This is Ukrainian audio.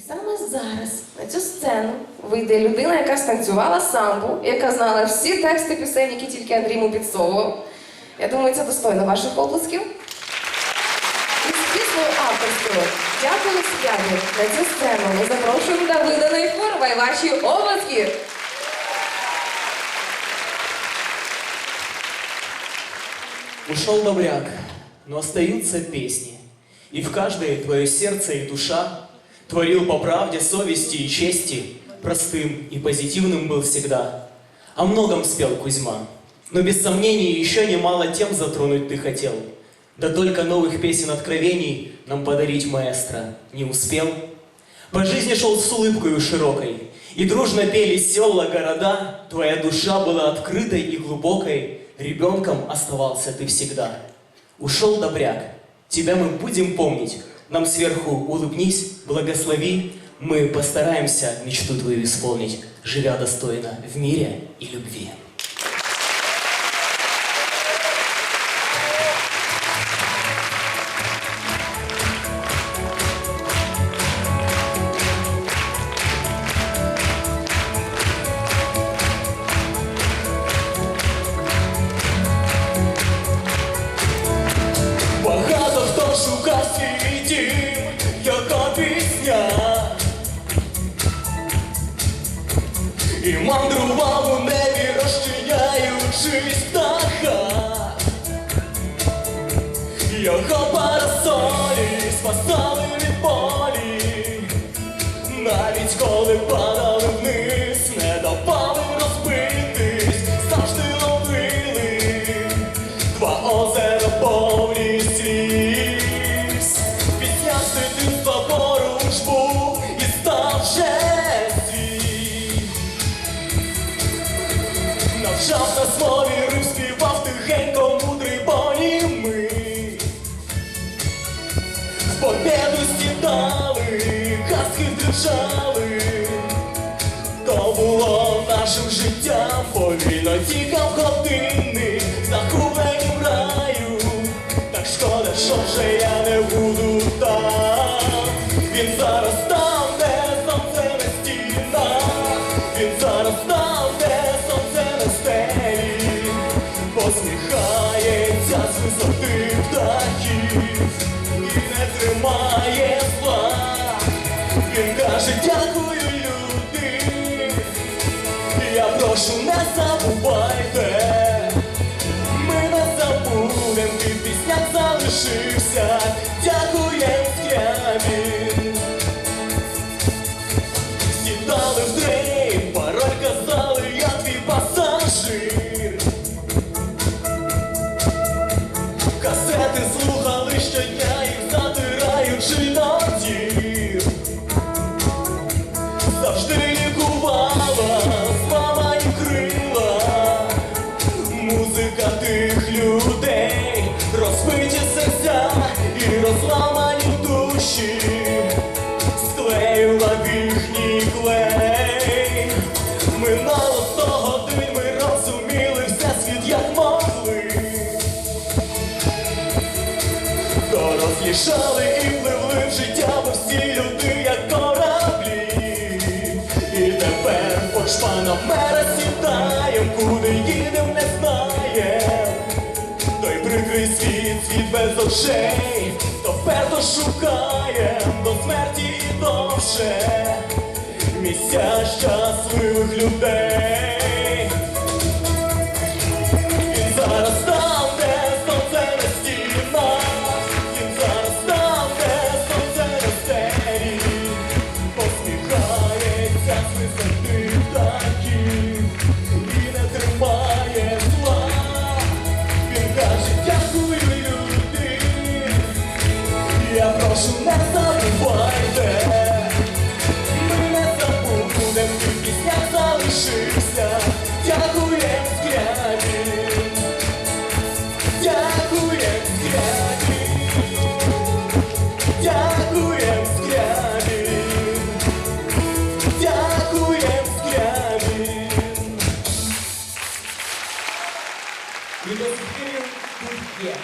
І саме зараз на цю сцену вийде людина, яка станцювала самбу, яка знала всі тексти пісень, які тільки Андрій йому підсовував. Я думаю, це достойно ваших оплесків. І з піснею авторською «Дякую Святі» на цю сцену ми запрошуємо Давида Найфорова і ваші оплески. Ушел добряк, но остаются песни. И в каждое твое сердце и душа Творил по правде, совести и чести, Простым и позитивным был всегда. О многом спел Кузьма, но без сомнений еще немало тем затронуть ты хотел. Да только новых песен откровений нам подарить маэстро не успел. По жизни шел с улыбкой широкой, и дружно пели села, города. Твоя душа была открытой и глубокой, ребенком оставался ты всегда. Ушел добряк, тебя мы будем помнить. Нам сверху улыбнись, благослови. Мы постараемся мечту твою исполнить, живя достойно в мире и любви. І мандрував у небі, розчиняючись нашим життям, повільно тікав годинник, захопленім раю. Так шкода, що вже я не буду там. Він зараз там, де сонце на стінах. Він зараз там, де сонце на стелі. Посміхається з висоти птахів і не тримає зла. Він каже, дякую. Прошу, не забувайте. Ми не забудем, ти в піснях залишився. Дякуєм скрябін. Сідали в трейн, пароль казали, я твій пасажир. І розламані душі, склеїла їхній клей. Розуміли все як могли. Дорослішали і прикрий світ, світ без очей, то вперто шукаєм до смерті довше. Місця щасливих І до сих пір тут є.